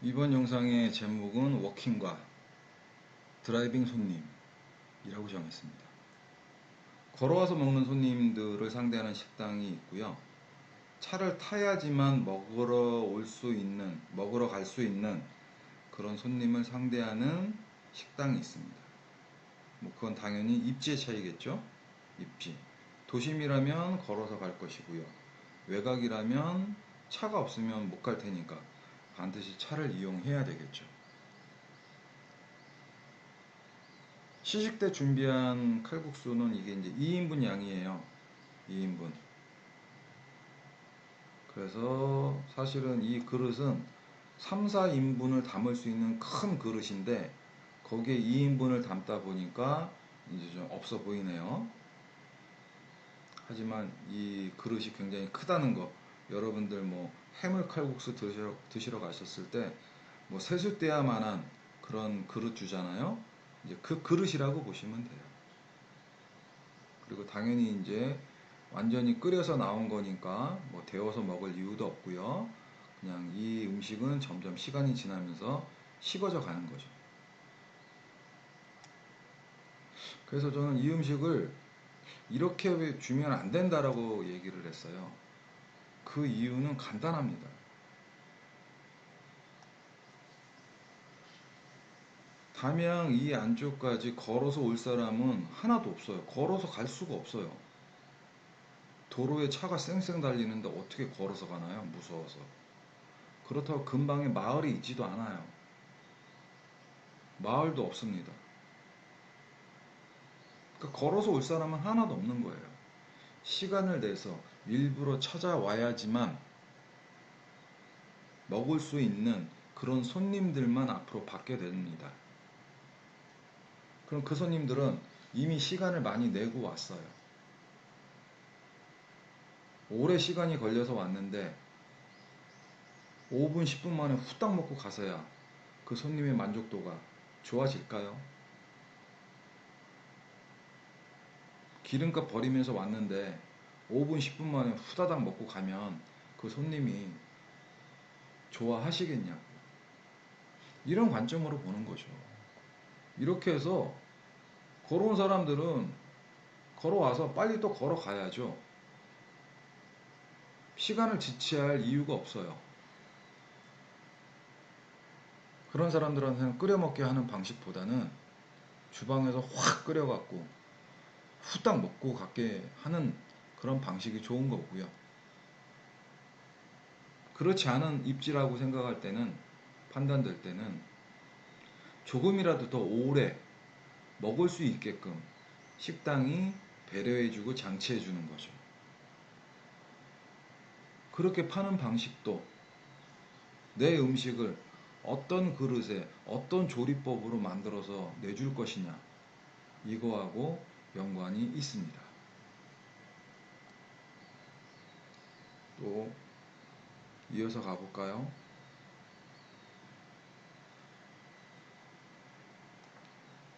이번 영상의 제목은 워킹과 드라이빙 손님이라고 정했습니다. 걸어와서 먹는 손님들을 상대하는 식당이 있고요. 차를 타야지만 먹으러 올 수 있는, 먹으러 갈 수 있는 그런 손님을 상대하는 식당이 있습니다. 뭐 그건 당연히 입지의 차이겠죠? 입지. 도심이라면 걸어서 갈 것이고요. 외곽이라면 차가 없으면 못 갈 테니까 반드시 차를 이용해야 되겠죠. 시식 때 준비한 칼국수는 이게 이제 2인분 양이에요. 2인분. 그래서 사실은 이 그릇은 3, 4인분을 담을 수 있는 큰 그릇인데 거기에 2인분을 담다 보니까 이제 좀 없어 보이네요. 하지만 이 그릇이 굉장히 크다는 거 여러분들 뭐 해물 칼국수 드시러, 드시러 가셨을 때 뭐 세숫대야 만한 그런 그릇 주잖아요. 이제 그 그릇이라고 보시면 돼요. 그리고 당연히 이제 완전히 끓여서 나온 거니까 뭐 데워서 먹을 이유도 없고요. 그냥 이 음식은 점점 시간이 지나면서 식어져 가는 거죠. 그래서 저는 이 음식을 이렇게 주면 안 된다라고 얘기를 했어요. 그 이유는 간단합니다. 담양 이 안쪽까지 걸어서 올 사람은 하나도 없어요. 걸어서 갈 수가 없어요. 도로에 차가 쌩쌩 달리는데 어떻게 걸어서 가나요? 무서워서. 그렇다고 근방에 마을이 있지도 않아요. 마을도 없습니다. 그러니까 걸어서 올 사람은 하나도 없는 거예요. 시간을 내서 일부러 찾아와야지만 먹을 수 있는 그런 손님들만 앞으로 받게 됩니다. 그럼 그 손님들은 이미 시간을 많이 내고 왔어요. 오래 시간이 걸려서 왔는데 5분, 10분 만에 후딱 먹고 가서야 그 손님의 만족도가 좋아질까요? 기름값 버리면서 왔는데 5분, 10분 만에 후다닥 먹고 가면 그 손님이 좋아하시겠냐고. 이런 관점으로 보는 거죠. 이렇게 해서 걸어온 사람들은 걸어와서 빨리 또 걸어가야죠. 시간을 지체할 이유가 없어요. 그런 사람들한테는 끓여 먹게 하는 방식보다는 주방에서 확 끓여갖고 후딱 먹고 갖게 하는 그런 방식이 좋은 거고요. 그렇지 않은 입지라고 생각할 때는 판단될 때는 조금이라도 더 오래 먹을 수 있게끔 식당이 배려해주고 장치해주는 거죠. 그렇게 파는 방식도 내 음식을 어떤 그릇에 어떤 조리법으로 만들어서 내줄 것이냐 이거하고 연관이 있습니다. 또 이어서 가볼까요?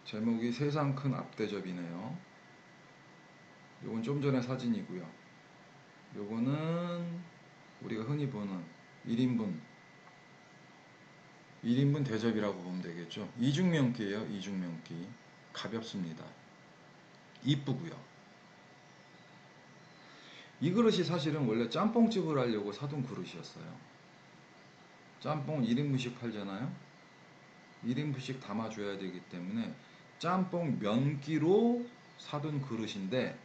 제목이 세상 큰 앞대접이네요. 요건 좀 전에 사진이고요. 요거는 우리가 흔히 보는 1인분 1인분 대접이라고 보면 되겠죠. 이중면기예요. 이중면기. 가볍습니다. 이쁘고요. 이 그릇이 사실은 원래 짬뽕집을 하려고 사둔 그릇이었어요. 짬뽕 1인분씩 팔잖아요. 1인분씩 담아줘야 되기 때문에 짬뽕 면기로 사둔 그릇인데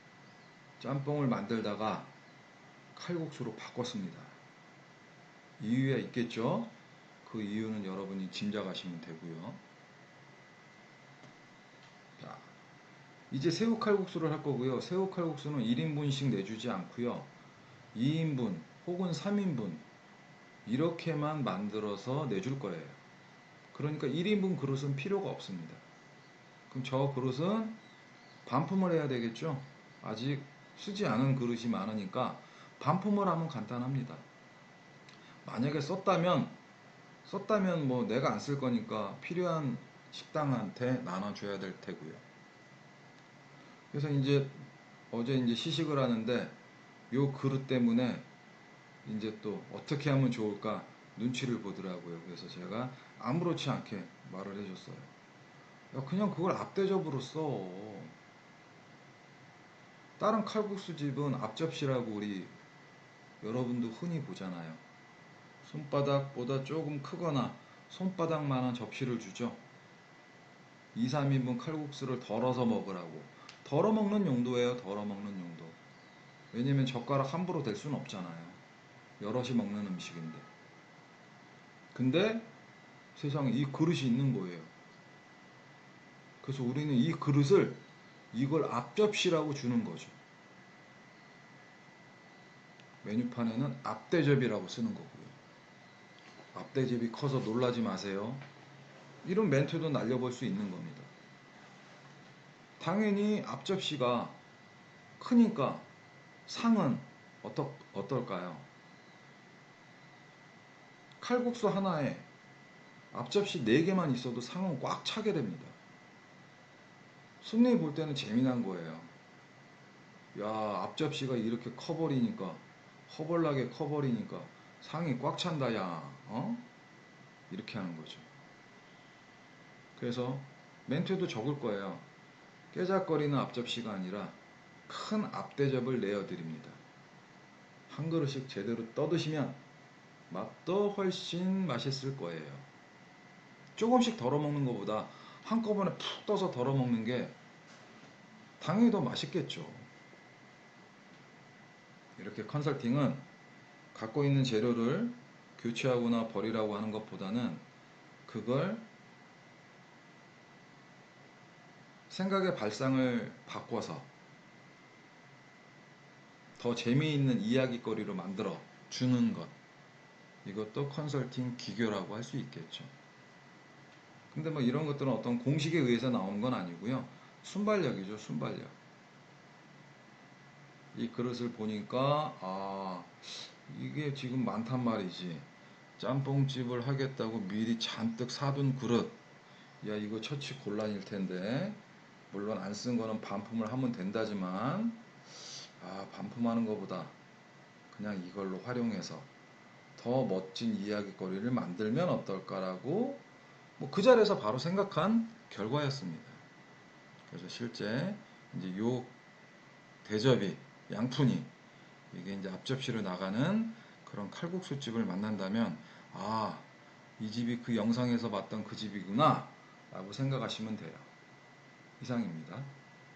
짬뽕을 만들다가 칼국수로 바꿨습니다. 이유가 있겠죠? 그 이유는 여러분이 짐작하시면 되고요. 이제 새우 칼국수를 할 거고요. 새우 칼국수는 1인분씩 내주지 않고요. 2인분 혹은 3인분 이렇게만 만들어서 내줄 거예요. 그러니까 1인분 그릇은 필요가 없습니다. 그럼 저 그릇은 반품을 해야 되겠죠? 아직 쓰지 않은 그릇이 많으니까 반품을 하면 간단합니다. 만약에 썼다면 썼다면 뭐 내가 안 쓸 거니까 필요한 식당한테 나눠줘야 될 테고요. 그래서 이제 어제 이제 시식을 하는데 요 그릇 때문에 이제 또 어떻게 하면 좋을까 눈치를 보더라고요. 그래서 제가 아무렇지 않게 말을 해줬어요. 야, 그냥 그걸 앞대접으로 써. 다른 칼국수 집은 앞접시라고 우리 여러분도 흔히 보잖아요. 손바닥보다 조금 크거나 손바닥만한 접시를 주죠. 2, 3인분 칼국수를 덜어서 먹으라고. 덜어 먹는 용도예요. 덜어 먹는 용도. 왜냐면 젓가락 함부로 댈 수는 없잖아요. 여럿이 먹는 음식인데. 근데 세상에 이 그릇이 있는 거예요. 그래서 우리는 이 그릇을 이걸 앞접시라고 주는 거죠. 메뉴판에는 앞대접이라고 쓰는 거고요. 앞대접이 커서 놀라지 마세요. 이런 멘트도 날려볼 수 있는 겁니다. 당연히 앞접시가 크니까 상은 어떠, 어떨까요? 칼국수 하나에 앞접시 4개만 있어도 상은 꽉 차게 됩니다. 손님이 볼 때는 재미난 거예요. 야, 앞접시가 이렇게 커버리니까, 허벌나게 커버리니까 상이 꽉 찬다, 야. 어? 이렇게 하는 거죠. 그래서 멘트도 적을 거예요. 깨작거리는 앞접시가 아니라 큰 앞대접을 내어드립니다. 한 그릇씩 제대로 떠드시면 맛도 훨씬 맛있을 거예요. 조금씩 덜어 먹는 것보다 한꺼번에 푹 떠서 덜어 먹는 게 당연히 더 맛있겠죠. 이렇게 컨설팅은 갖고 있는 재료를 교체하거나 버리라고 하는 것보다는 그걸 생각의 발상을 바꿔서 더 재미있는 이야기거리로 만들어 주는 것. 이것도 컨설팅 기교라고 할 수 있겠죠. 근데 뭐 이런 것들은 어떤 공식에 의해서 나오는 건 아니고요. 순발력이죠, 순발력. 이 그릇을 보니까, 아, 이게 지금 많단 말이지. 짬뽕집을 하겠다고 미리 잔뜩 사둔 그릇. 야, 이거 처치 곤란일 텐데. 물론 안 쓴 거는 반품을 하면 된다지만, 아, 반품하는 것보다 그냥 이걸로 활용해서 더 멋진 이야기거리를 만들면 어떨까라고 뭐 그 자리에서 바로 생각한 결과였습니다. 그래서 실제 이제 요 대접이 양푼이 이게 이제 앞접시로 나가는 그런 칼국수 집을 만난다면 아, 이 집이 그 영상에서 봤던 그 집이구나 라고 생각하시면 돼요. 이상입니다.